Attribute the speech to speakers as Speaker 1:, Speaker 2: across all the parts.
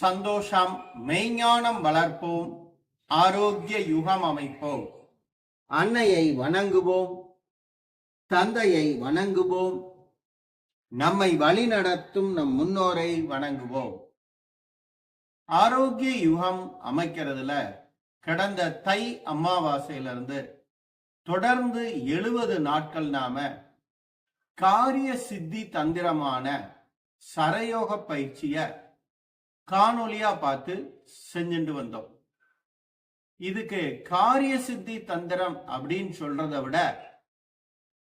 Speaker 1: சந்தோஷம் மெய்ஞானம் வளர்ப்போம் ஆரோக்கிய யுகம் அமைப்போம். அன்னையை வணங்குவோம் தந்தையை வணங்குவோம் நம்மை வழிநடத்தும் நம் முன்னோரை வணங்குவோம். ஆரோக்கிய யுகம் அமைக்கிறதுல கடந்த தை அமாவாசையிலிருந்து தொடர்ந்து எழுபது நாட்கள் நாம காரிய சித்தி தந்திரமான சரயோக பயிற்சியை காணொலியா பார்த்து செஞ்சுட்டு வந்தோம். இதுக்கு காரிய சித்தி தந்திரம் அப்படின்னு சொல்றதை விட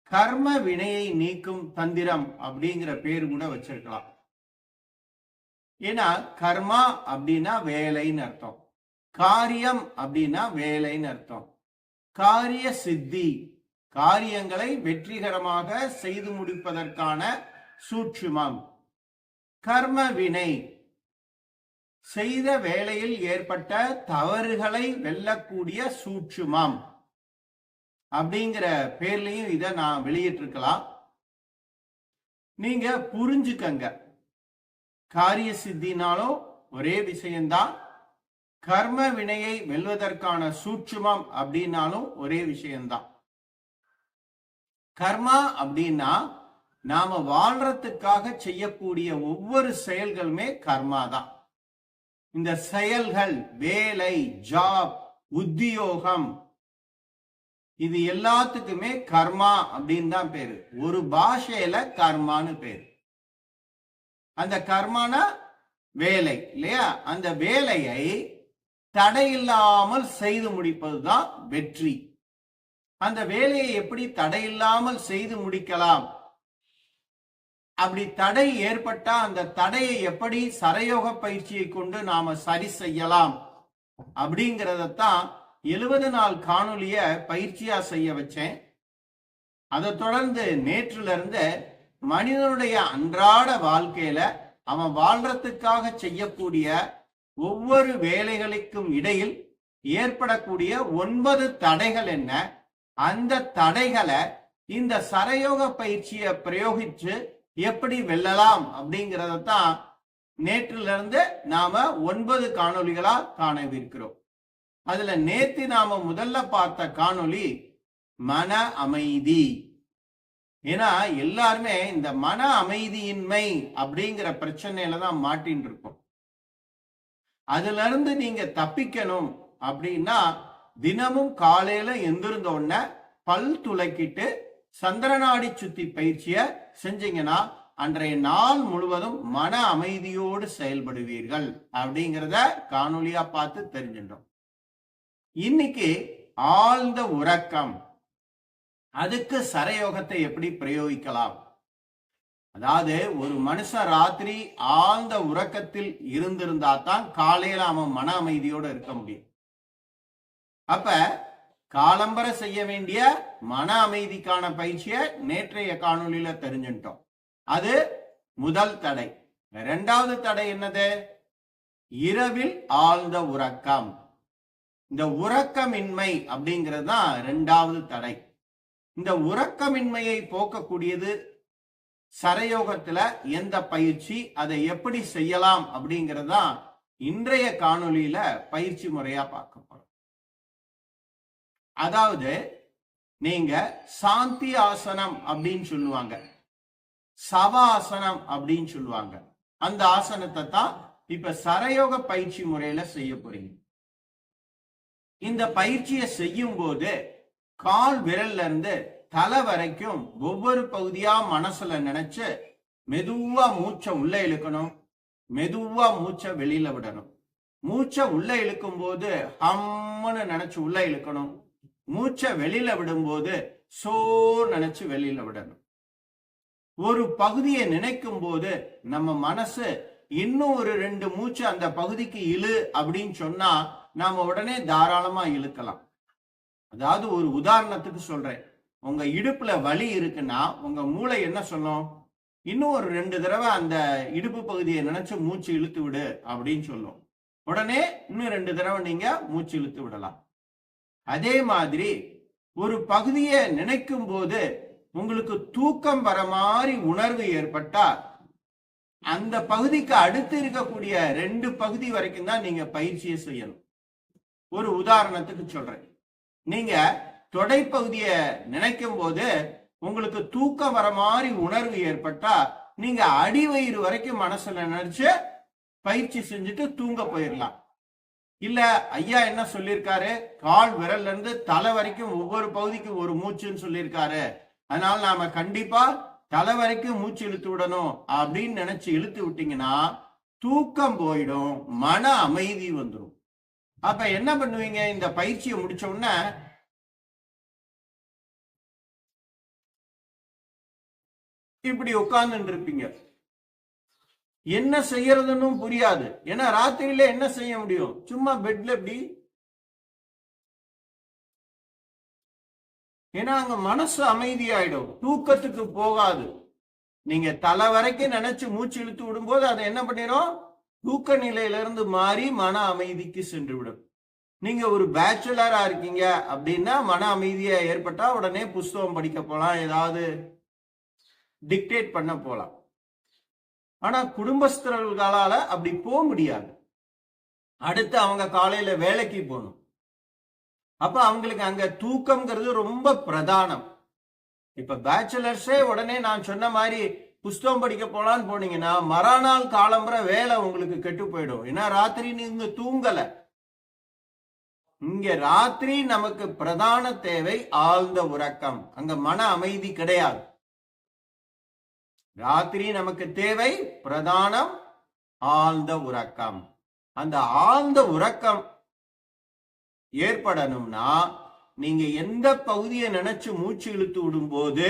Speaker 1: கர்ம வினையை நீக்கும் தந்திரம் அப்படிங்கிற பேர் கூட வச்சிருக்கலாம். ஏன்னா கர்மா அப்படின்னா வேலைன்னு அர்த்தம். காரியம் அப்படின்னா வேலைன்னு அர்த்தம். காரிய சித்தி காரியங்களை வெற்றிகரமாக செய்து முடிப்பதற்கான சூட்சுமம். கர்ம வினை செய்த வேலையில் ஏற்பட்ட தவறுகளை வெல்லக்கூடிய சூட்சுமம். அப்படிங்கிற பேர்லையும் இதை நான் வெளியிட்டிருக்கலாம். நீங்க புரிஞ்சுக்கங்க. காரிய சித்தினாலும் ஒரே விஷயம்தான். கர்ம வினையை வெல்வதற்கான சூட்சுமம் அப்படின்னாலும் ஒரே விஷயம்தான். கர்மா அப்படின்னா நாம வாழ்றதுக்காக செய்யக்கூடிய ஒவ்வொரு செயல்களுமே கர்மா தான் இந்த செயல்கள் வேலை ஜாப் உத்தியோகம் இது எல்லாத்துக்குமே கர்மா அப்படின்னு தான் பேரு. ஒரு பாஷையில கர்மான்னு பேரு. அந்த கர்மானா வேலை இல்லையா? அந்த வேலையை தடையில்லாமல் செய்து முடிப்பதுதான் வெற்றி. அந்த வேலையை எப்படி தடையில்லாமல் செய்து முடிக்கலாம்? அப்படி தடை ஏற்பட்டா அந்த தடையை எப்படி சரயோக பயிற்சியை கொண்டு நாம சரி செய்யலாம்? அப்படிங்கறதத்தான் எழுபது நாள் காணொலிய பயிற்சியா செய்ய வச்சேன். அதை தொடர்ந்து நேற்றுல இருந்து மனிதனுடைய அன்றாட வாழ்க்கையில அவன் வாழ்றதுக்காக செய்யக்கூடிய ஒவ்வொரு வேலைகளுக்கும் இடையில் ஏற்படக்கூடிய ஒன்பது தடைகள் என்ன? அந்த தடைகளை இந்த சரயோக பயிற்சியை பிரயோகிச்சு எப்படி வெல்லலாம் அப்படிங்கறதான் நேற்றுல இருந்து நாம ஒன்பது காணொலிகளா காணவிருக்கிறோம். அதுல நேத்து நாம முதல்ல பார்த்த காணொளி மன அமைதி. ஏன்னா எல்லாருமே இந்த மன அமைதியின்மை அப்படிங்கிற பிரச்சனையில தான் மாட்டின்னு இருக்கும் அதுல இருந்து நீங்க தப்பிக்கணும் அப்படின்னா தினமும் காலையில எந்திருந்த உடனே பல் துளக்கிட்டு சந்திரநாடி சுத்தி பயிற்சிய செஞ்சீங்கன்னா அன்றைய நாள் முழுவதும் மன அமைதியோடு செயல்படுவீர்கள் அப்படிங்கிறத காணொலியா பார்த்து தெரிஞ்சிட்டோம். இன்னைக்கு ஆழ்ந்த உறக்கம். அதுக்கு சரயோகத்தை எப்படி பிரயோகிக்கலாம்? அதாவது ஒரு மனுஷன் ராத்திரி ஆழ்ந்த உறக்கத்தில் இருந்திருந்தா தான் காலையில அவன் மன அமைதியோட இருக்க முடியும். அப்ப காலம்பர செய்ய வேண்டிய மன அமைதிக்கான பயிற்சியை நேற்றைய காணொலியில தெரிஞ்சுட்டோம் அது முதல் தடை. இரண்டாவது தடை என்னது? இரவில் ஆழ்ந்த உறக்கம். இந்த உறக்கமின்மை அப்படிங்கிறது தான் இரண்டாவது தடை. இந்த உறக்கமின்மையை போக்கக்கூடியது சரயோகத்துல எந்த பயிற்சி அதை எப்படி செய்யலாம் அப்படிங்கிறது தான் இன்றைய காணொலியில பயிற்சி முறையா பார்க்கணும். அதாவது நீங்க சாந்தி ஆசனம் அப்படின்னு சொல்லுவாங்க. சவாசனம் அப்படின்னு சொல்லுவாங்க. அந்த ஆசனத்தை தான் இப்ப சரயோக பயிற்சி முறையில செய்ய போறீங்க. இந்த பயிற்சியை செய்யும் போது கால் விரல்ல இருந்து தலை வரைக்கும் ஒவ்வொரு பகுதியா மனசுல நினைச்சு மெதுவா மூச்சை உள்ள இழுக்கணும். மெதுவா மூச்சை வெளியில விடணும். மூச்சை உள்ள இழுக்கும் போது ஹம்முன்னு நினைச்சு உள்ள இழுக்கணும். மூச்சை வெளியில விடும்போது சோர் நினைச்சு வெளியில விடணும். ஒரு பகுதியை நினைக்கும் போது நம்ம மனசு இன்னும் ஒரு ரெண்டு மூச்சு அந்த பகுதிக்கு இழு அப்படின்னு சொன்னா நாம உடனே தாராளமா இழுக்கலாம். அதாவது ஒரு உதாரணத்துக்கு சொல்றேன். உங்க இடுப்புல வலி இருக்குன்னா உங்க மூளை என்ன சொல்லும்? இன்னும் ஒரு ரெண்டு தடவை அந்த இடுப்பு பகுதியை நினைச்சு மூச்சு இழுத்து விடு அப்படின்னு சொல்லும். உடனே இன்னும் ரெண்டு தடவை நீங்க மூச்சு இழுத்து விடலாம். அதே மாதிரி ஒரு பகுதியை நினைக்கும் போது உங்களுக்கு தூக்கம் வர மாதிரி உணர்வு ஏற்பட்டா அந்த பகுதிக்கு அடுத்து இருக்கக்கூடிய ரெண்டு பகுதி வரைக்கும் தான் நீங்க பயிற்சியை செய்யணும். ஒரு உதாரணத்துக்கு சொல்றேன். நீங்க தொடைப்பகுதியை நினைக்கும் போது உங்களுக்கு தூக்கம் வர மாதிரி உணர்வு ஏற்பட்டா நீங்க அடிவயிறு வரைக்கும் மனசுல நினைச்சு பயிற்சி செஞ்சுட்டு தூங்க போயிடலாம் இல்ல ஐயா என்ன சொல்லியிருக்காரு கால் விரல்ல இருந்து தலை வரைக்கும் ஒவ்வொரு பகுதிக்கும் ஒரு மூச்சுன்னு சொல்லியிருக்காரு அதனால நாம கண்டிப்பா தலை வரைக்கும் மூச்சு இழுத்து விடணும் அப்படின்னு நினைச்சு இழுத்து விட்டீங்கன்னா தூக்கம் போயிடும் மன அமைதி வந்துடும் அப்ப என்ன பண்ணுவீங்க? இந்த பயிற்சியை முடிச்ச உடனே இப்படி உட்கார்ந்துட்டு இருப்பீங்க. என்ன செய்யறதுன்னு புரியாது. ஏன்னா ராத்திரியில என்ன செய்ய முடியும்? சும்மா பெட்ல எப்படி ஏன்னா அங்க மனசு அமைதியாயிடும். தூக்கத்துக்கு போகாது. நீங்க தலை வரைக்கும் நினைச்சு மூச்சு இழுத்து விடும்போது அதை என்ன பண்ணிடும் தூக்க நிலையிலிருந்து மாறி மன அமைதிக்கு சென்று விடும். நீங்க ஒரு பேச்சுலரா இருக்கீங்க அப்படின்னா மன அமைதியா ஏற்பட்டா உடனே புஸ்தகம் படிக்க போலாம். ஏதாவது டிக்டேட் பண்ண போலாம். ஆனா குடும்பஸ்தர்களால அப்படி போக முடியாது. அடுத்து அவங்க காலையில வேலைக்கு போகணும். அப்ப அவங்களுக்கு அங்க தூக்கம்ங்கிறது ரொம்ப பிரதானம். இப்ப பேச்சுலர்ஸே உடனே நான் சொன்ன மாதிரி புஸ்தகம் படிக்க போலான்னு போனீங்கன்னா மறுநாள் காலம்புற வேலை உங்களுக்கு கெட்டு போயிடும். ஏன்னா ராத்திரி நீங்க தூங்கல. இங்க ராத்திரி நமக்கு பிரதான தேவை ஆழ்ந்த உறக்கம். அங்க மன அமைதி கிடையாது. ராத்திரி நமக்கு தேவை பிரதானம் ஆழ்ந்த உறக்கம். அந்த ஆழ்ந்த உறக்கம் ஏற்படணும்னா நீங்க எந்த பகுதியை நினைச்சு மூச்சு இழுத்து விடும்போது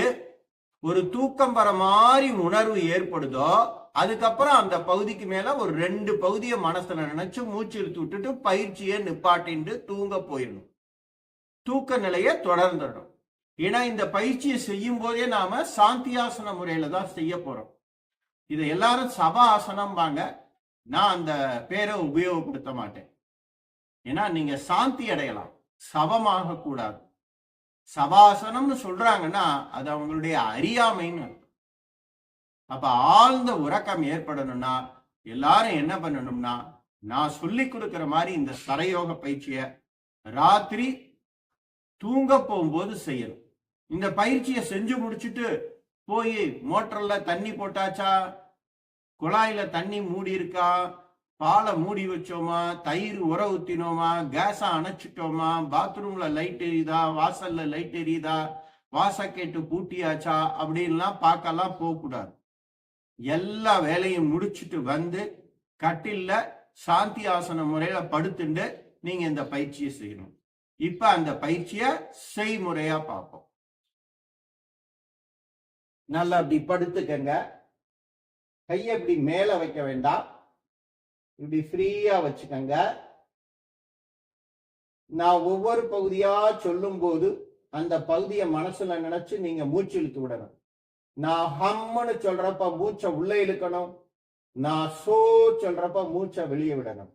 Speaker 1: ஒரு தூக்கம் வர மாதிரி உணர்வு ஏற்படுதோ அதுக்கப்புறம் அந்த பகுதிக்கு மேல ஒரு ரெண்டு பகுதியை மனசுல நினைச்சு மூச்சு இழுத்து விட்டுட்டு பயிற்சியை நிப்பாட்டிண்டு தூங்க போயிடணும். தூக்க நிலையை தொடர்ந்துடணும். ஏன்னா இந்த பயிற்சியை செய்யும் போதே நாம சாந்தியாசன முறையில தான் செய்ய போறோம். இதை எல்லாரும் சபா ஆசனம்பாங்க. நான் அந்த பேரை உபயோகப்படுத்த மாட்டேன். ஏன்னா நீங்க சாந்தி அடையலாம். சபமாக கூடாது. சபாசனம்னு சொல்றாங்கன்னா அது அவங்களுடைய அறியாமைன்னு அர்த்தம். அப்ப ஆழ்ந்த உறக்கம் ஏற்படணும்னா எல்லாரும் என்ன பண்ணணும்னா நான் சொல்லி கொடுக்கிற மாதிரி இந்த சரயோக பயிற்சியை ராத்திரி தூங்க போகும்போது செய்யணும். இந்த பயிற்சியை செஞ்சு முடிச்சுட்டு போய் மோட்டர்ல தண்ணி போட்டாச்சா? குழாயில தண்ணி மூடி இருக்கா பாலை மூடி வச்சோமா? தயிர் உர ஊத்தினோமா? கேஸை அணைச்சிட்டோமா? பாத்ரூம்ல லைட் எரியுதா? வாசல்ல லைட் எரியுதா? வாசக்கேட்டு பூட்டியாச்சா? அப்படின்லாம் பார்க்கலாம் போகக்கூடாது. எல்லா வேலையும் முடிச்சுட்டு வந்து கட்டில்ல சாந்தி ஆசன முறையில படுத்துண்டு நீங்க இந்த பயிற்சியை செய்யணும். இப்ப அந்த பயிற்சியை செய்முறையா பார்ப்போம். நல்லா இப்படி படுத்துக்கங்க. கையை இப்படி மேல வைக்க வேண்டாம். இப்படி ஃப்ரீயா வச்சுக்கங்க. நான் ஒவ்வொரு பகுதியா சொல்லும் போது அந்த பகுதியை மனசுல நினைச்சு நீங்க மூச்சு இழுத்து விடணும். நான் ஹம்முன்னு சொல்றப்ப மூச்சை உள்ள இழுக்கணும். நான் சோ சொல்றப்ப மூச்சை வெளியே விடணும்.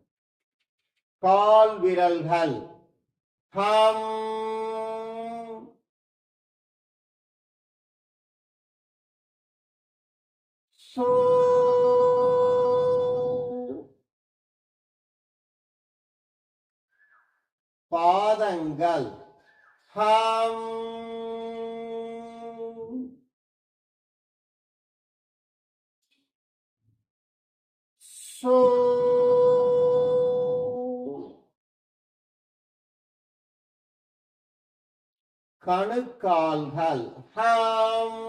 Speaker 1: கால் விரல்கள். ஹம் பாதங்கள் ஹம் சோ கணுக்கால்கள் ஹம்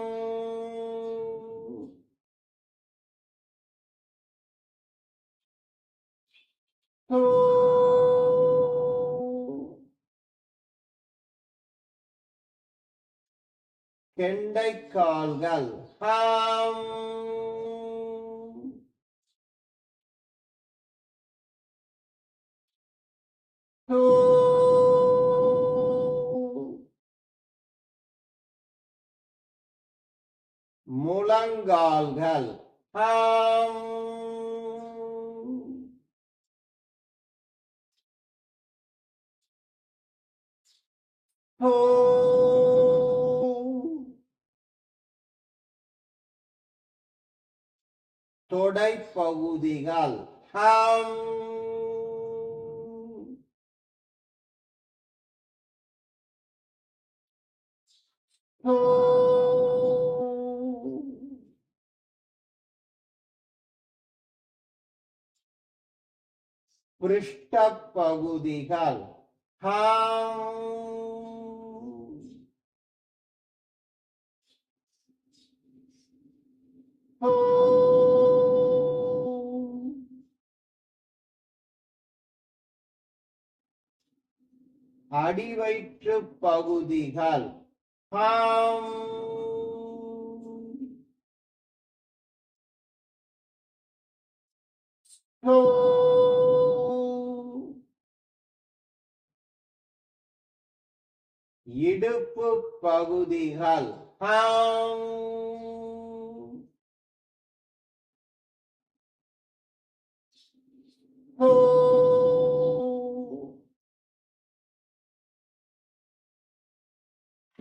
Speaker 1: சோ கெண்டைக்கால்கள். ஹம். முழங்கால்கள். ஹம். ஹோ. தொடை பகுதிகள் ஹம் ஹூ. பிருஷ்ட பகுதிகள் ஹம் ஹூ. அடிவயிற்று பகுதிகள். ஹம். இடுப்பு பகுதிகள். ஹம். ஹோ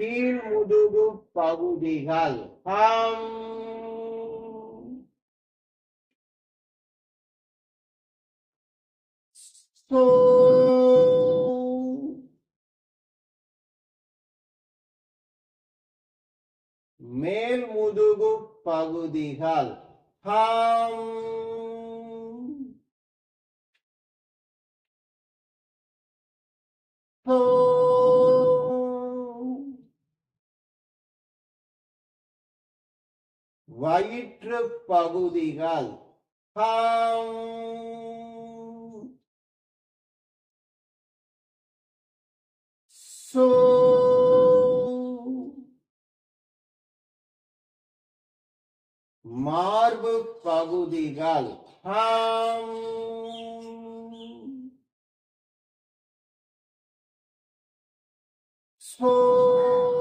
Speaker 1: கீழ்முதுகு பகுதிகள் ஹம் ஹூ. மேல் முதுகு பகுதிகள் ஹம் ஹூ. வயிற்று பகுதிகள். ஹம். மார்பு பகுதிகள். சோ.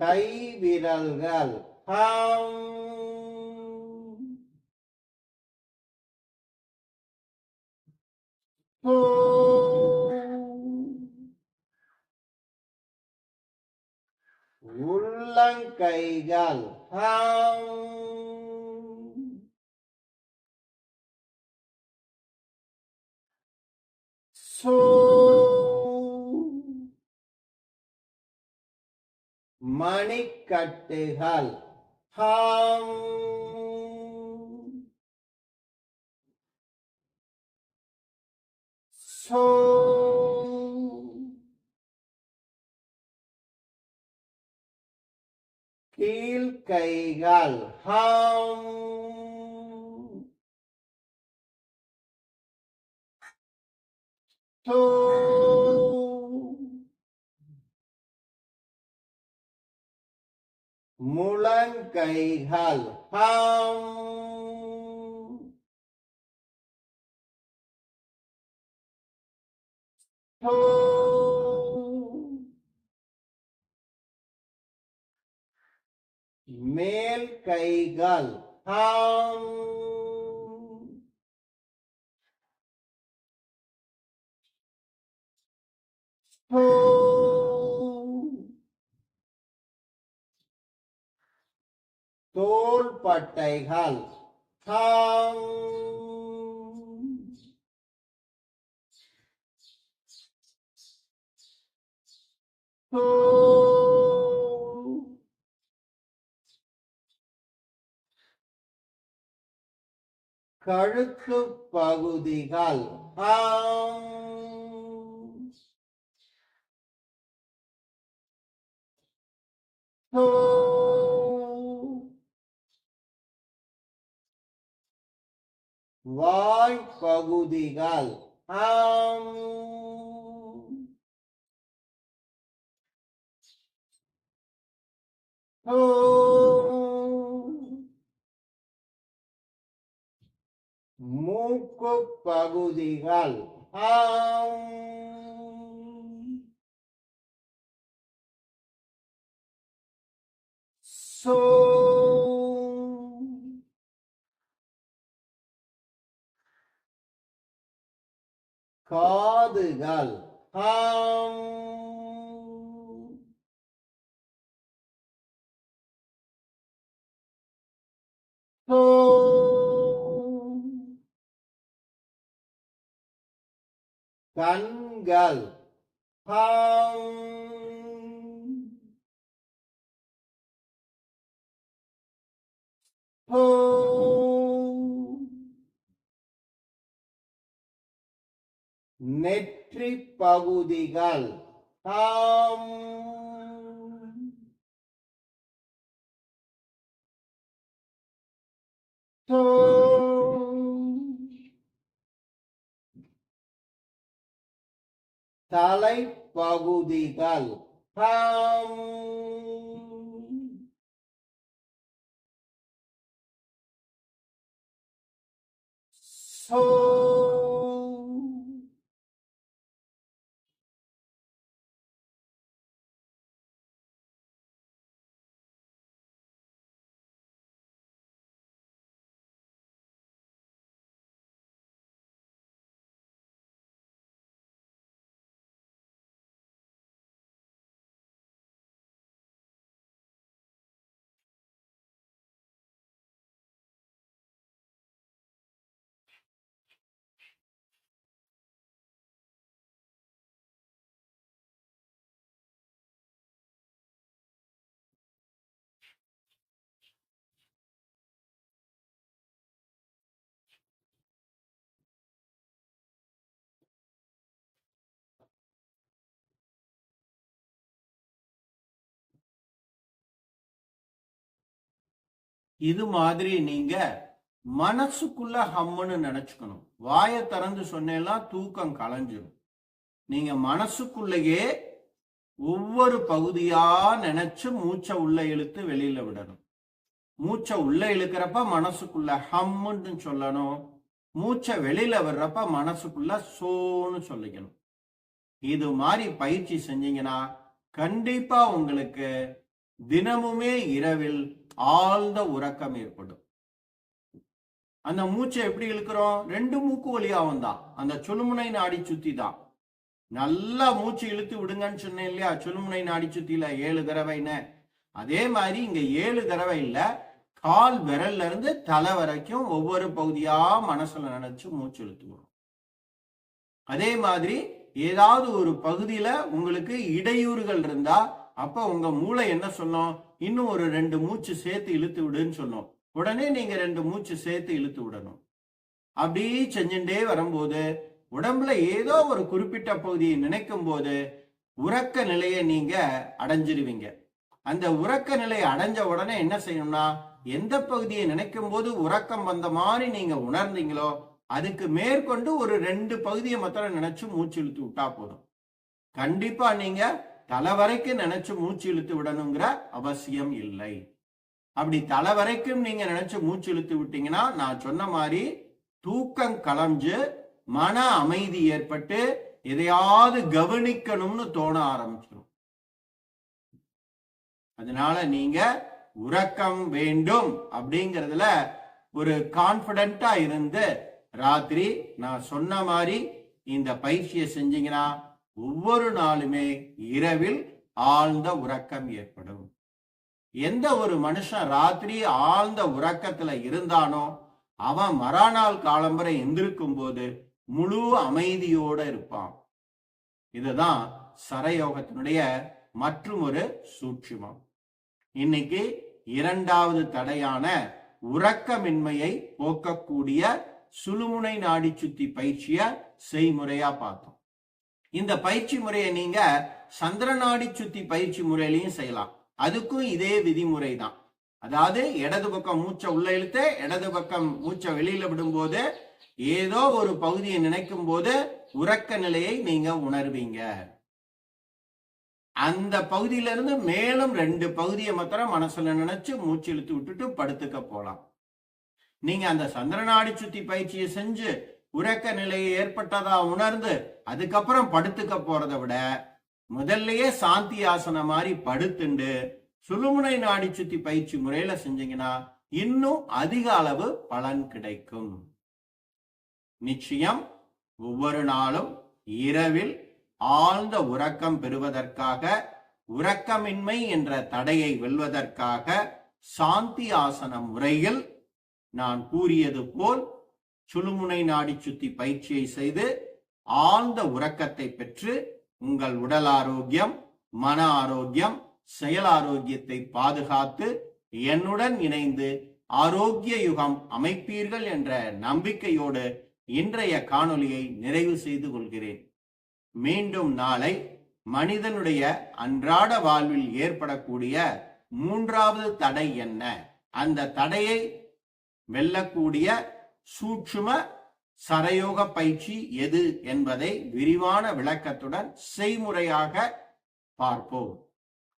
Speaker 1: கை விரல்கள் ஹம் ஹூ. உள்ளங்கைகள் ஹம் சூ. மணிக்கட்டுகள் ஹம் சூ. கீழ்கைகள் ஹம் சூ. முழங்கைகள் ஹம் ஹூ. மேல் கைகள் ஹம் ஹூ. தோள்பட்டைகள் hmm who. கழுத்து பகுதிகள். ஹம் பகுதிகள் ஹம் ஹூ. மூக்கு பகுதிகள் ஹம் சூ. காதுகள். ஹாம். கண்கள். ஹாம். ஹோ நெற்றி பகுதிகள் ஹம். தோ. தலைப்பகுதிகள் ஹம். சோ. இது மாதிரி நீங்க மனசுக்குள்ள ஹம்முன்னு நினைச்சுக்கணும். வாயை திறந்து சொன்னேலாம் தூக்கம் களைஞ்சிடும் நீங்க மனசுக்குள்ளேயே ஒவ்வொரு பகுதியா நினைச்சு மூச்சை உள்ள இழுத்து வெளியில விடணும். மூச்சை உள்ள இழுக்கிறப்ப மனசுக்குள்ள ஹம்முன்னு சொல்லணும். மூச்சை வெளியில வர்றப்ப மனசுக்குள்ள சோன்னு சொல்லிக்கணும். இது மாதிரி பயிற்சி செஞ்சீங்கன்னா கண்டிப்பா உங்களுக்கு தினமுமே இரவில் ஆழ்ந்த உறக்கம் ஏற்படும். அந்த மூச்சை எப்படி இழுக்கிறோம்? ரெண்டு மூக்கு வழியாகவும் தான் அந்த சுழுமுனை நாடி சுத்தி தான் நல்லா மூச்சு இழுத்து விடுங்கன்னு சொன்னேன் இல்லையா? சுழுமுனை நாடி சுத்தியில ஏழு தடவைன்னு அதே மாதிரி இங்க ஏழு தடவை இல்ல கால் விரல்ல இருந்து தலை வரைக்கும் ஒவ்வொரு பகுதியா மனசுல நினைச்சு மூச்சு இழுத்து விடும். அதே மாதிரி ஏதாவது ஒரு பகுதியில உங்களுக்கு இடையூறுகள் இருந்தா அப்ப உங்க மூளை என்ன சொன்னோம்? இன்னும் ஒரு ரெண்டு மூச்சு சேர்த்து இழுத்து விடுன்னு சொன்னோம். உடனே நீங்க ரெண்டு மூச்சு சேர்த்து இழுத்து விடணும். அப்படி செஞ்சுட்டே வரும்போது உடம்புல ஏதோ ஒரு குறிப்பிட்ட பகுதியை நினைக்கும் போது உறக்க நிலையை நீங்க அடைஞ்சிருவீங்க. அந்த உறக்க நிலையை அடைஞ்ச உடனே என்ன செய்யணும்னா எந்த பகுதியை நினைக்கும் போது உறக்கம் வந்த மாதிரி நீங்க உணர்ந்தீங்களோ அதுக்கு மேற்கொண்டு ஒரு ரெண்டு பகுதியை மாத்திரம் நினைச்சு மூச்சு இழுத்து விட்டா போதும். கண்டிப்பா நீங்க தலை வரைக்கும் நினைச்சு மூச்சு இழுத்து விடணுங்கிற அவசியம் இல்லை. அப்படி தலை வரைக்கும் நீங்க நினைச்சு மூச்சு இழுத்து விட்டீங்கன்னா நான் சொன்ன மாதிரி தூக்கம் கலஞ்சு மன அமைதி ஏற்பட்டு எதையாவது கவனிக்கணும்னு தோண ஆரம்பிச்சிடும் அதனால நீங்க உறக்கம் வேண்டும் அப்படிங்கறதுல ஒரு கான்பிடண்டா இருந்து ராத்திரி நான் சொன்ன மாதிரி இந்த பயிற்சியை செஞ்சீங்கன்னா ஒவ்வொரு நாளுமே இரவில் ஆழ்ந்த உறக்கம் ஏற்படும். எந்த ஒரு மனுஷன் ராத்திரி ஆழ்ந்த உறக்கத்துல இருந்தானோ அவன் மறாநாள் காலம்பரை எந்திருக்கும் போது முழு அமைதியோட இருப்பான். இதுதான் சரயோகத்தினுடைய மற்றும் ஒரு சூட்சுமம். இன்னைக்கு இரண்டாவது தடையான உறக்கமின்மையை போக்கக்கூடிய சுழுமுனை நாடி சுத்தி பயிற்சிய செய்முறையா பார்த்தோம். இந்த பயிற்சி முறையை நீங்க சந்திரநாடி சுத்தி பயிற்சி முறையிலையும் செய்யலாம். அதுக்கும் இதே விதிமுறை தான் அதாவது இடது பக்கம் மூச்சை உள்ள இழுத்து இடது பக்கம் மூச்சை வெளியில விடும்போது ஏதோ ஒரு பகுதியை நினைக்கும் போது உறக்க நிலையை நீங்க உணர்வீங்க. அந்த பகுதியில இருந்து மேலும் ரெண்டு பகுதியை மாத்திரம் மனசுல நினைச்சு மூச்சு இழுத்து விட்டுட்டு படுத்துக்க போலாம். நீங்க அந்த சந்திரநாடி சுத்தி பயிற்சியை செஞ்சு உறக்க நிலையை ஏற்பட்டதா உணர்ந்து அதுக்கப்புறம் படுத்துக்க போறதை விட முதல்லயே சாந்தி ஆசனம் மாதிரி படுத்துண்டு சுழுமுனை நாடி சுத்தி பயிற்சி முறையில செஞ்சீங்கன்னா இன்னும் அதிக அளவு பலன் கிடைக்கும். நிச்சயம் ஒவ்வொரு நாளும் இரவில் ஆழ்ந்த உறக்கம் பெறுவதற்காக உறக்கமின்மை என்ற தடையை வெல்வதற்காக சாந்தி ஆசன முறையில் நான் கூறியது போல் சுழுமுனை நாடி சுத்தி பயிற்சியை செய்து ஆழ்ந்த உறக்கத்தை பெற்று உங்கள் உடல் ஆரோக்கியம் மன ஆரோக்கியம் செயல் ஆரோக்கியத்தை பாதுகாத்து என்னுடன் இணைந்து ஆரோக்கிய யுகம் அமைப்பீர்கள் என்ற நம்பிக்கையோடு இன்றைய காணொலியை நிறைவு செய்து கொள்கிறேன். மீண்டும் நாளை மனிதனுடைய அன்றாட வாழ்வில் ஏற்படக்கூடிய மூன்றாவது தடை என்ன? அந்த தடையை வெல்லக்கூடிய சூட்சும சரயோக பயிற்சி எது என்பதை விரிவான விளக்கத்துடன் செய்முறையாக பார்ப்போம்.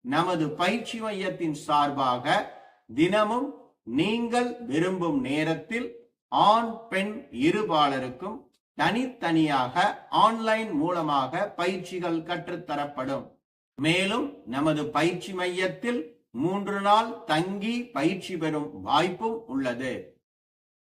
Speaker 1: நமது பயிற்சி மையத்தின் சார்பாக தினமும் நீங்கள் விரும்பும் நேரத்தில் ஆண் பெண் இருபாலருக்கும் தனித்தனியாக ஆன்லைன் மூலமாக பயிற்சிகள் கற்றுத்தரப்படும். மேலும் நமது பயிற்சி மையத்தில் மூன்று நாள் தங்கி பயிற்சி பெறும் வாய்ப்பும் உள்ளது.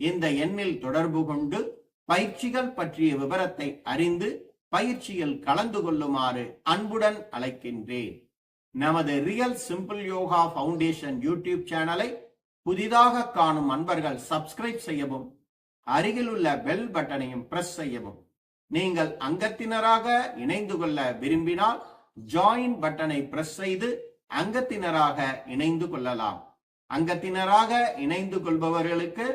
Speaker 1: இந்த எண்ணில் தொடர்பு கொண்டு பயிற்சிகள் பற்றிய விவரத்தை அறிந்து பயிற்சியில் கலந்து கொள்ளுமாறு அன்புடன் அழைக்கின்றேன். நமது real simple yoga foundation YouTube சேனலை புதிதாக காணும் அன்பர்கள் சப்ஸ்கிரைப் செய்யவும் அருகில் உள்ள பெல் பட்டனையும் பிரஸ் செய்யவும். நீங்கள் அங்கத்தினராக இணைந்து கொள்ள விரும்பினால் ஜாயின் பட்டனை பிரஸ் செய்து அங்கத்தினராக இணைந்து கொள்ளலாம். அங்கத்தினராக இணைந்து கொள்பவர்களுக்கு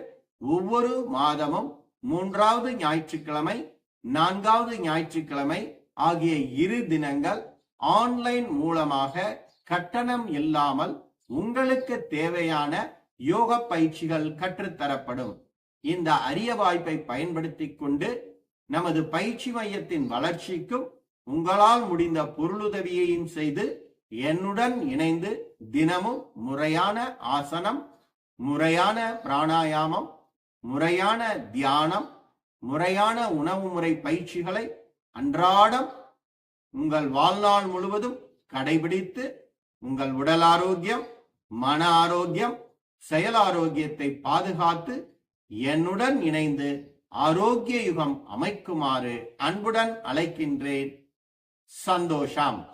Speaker 1: ஒவ்வொரு மாதமும் மூன்றாவது ஞாயிற்றுக்கிழமை நான்காவது ஞாயிற்றுக்கிழமை ஆகிய இரு தினங்கள் ஆன்லைன் மூலமாக கட்டணம் இல்லாமல் உங்களுக்கு தேவையான யோக பயிற்சிகள் கற்றுத்தரப்படும் இந்த அரிய வாய்ப்பை பயன்படுத்திக் கொண்டு நமது பயிற்சி மையத்தின் வளர்ச்சிக்கும் உங்களால் முடிந்த பொருளுதவியையும் செய்து என்னுடன் இணைந்து தினமும் முறையான ஆசனம் முறையான பிராணாயாமம் முறையான தியானம் முறையான உணவு முறை பயிற்சிகளை அன்றாடம் உங்கள் வாழ்நாள் முழுவதும் கடைபிடித்து உங்கள் உடல் ஆரோக்கியம் மன ஆரோக்கியம் செயல் ஆரோக்கியத்தை பாதுகாத்து என்னுடன் இணைந்து ஆரோக்கிய யுகம் அமைக்குமாறு அன்புடன் அழைக்கின்றேன். சந்தோஷம்.